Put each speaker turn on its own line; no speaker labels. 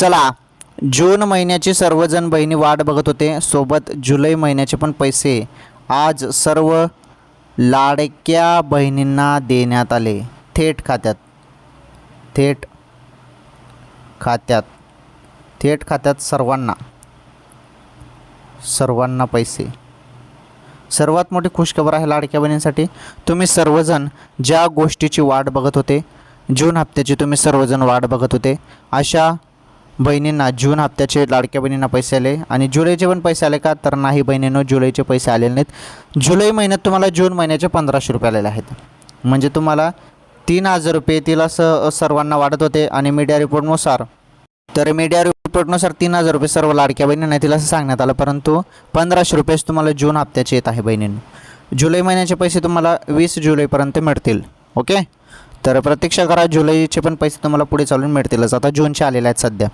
चला जून महिन्याची सर्वजण बहिणी वाट बघत होते. सोबत जुलै महिन्याचे पण पैसे आज सर्व लाडक्या बहिणींना देण्यात आले. थेट खात्यात. थेट खात्यात. थेट खात्यात सर्वांना. सर्वांना पैसे. सर्वात मोठी खुशखबर आहे लाडक्या बहिणींसाठी. तुम्ही सर्वजण ज्या गोष्टीची वाट बघत होते जून हप्त्याची तुम्ही सर्वजण वाट बघत होते. अशा बहिणींना जून हप्त्याचे लाडक्या बहिणींना पैसे आले. आणि जुलैचे पण पैसे आले का? तर नाही बहिणींनो जुलैचे पैसे आलेले नाहीत. जुलै महिन्यात तुम्हाला जून महिन्याचे पंधराशे रुपये आलेले आहेत. म्हणजे तुम्हाला तीन हजार रुपये येतील असं सर्वांना वाटत होते आणि मीडिया रिपोर्टनुसार तर मीडिया रिपोर्टनुसार तीन हजार रुपये सर्व लाडक्या बहिणींना येतील असं सांगण्यात आलं. परंतु पंधराशे रुपयेच तुम्हाला जून हप्त्याचे येत आहे बहिणींनो. जुलै महिन्याचे पैसे तुम्हाला वीस जुलैपर्यंत मिळतील. ओके? तर प्रतीक्षा करा जुलैचे पण पैसे तुम्हाला पुढे चालून मिळतीलच. आता जूनचे आलेले आहेत सध्या.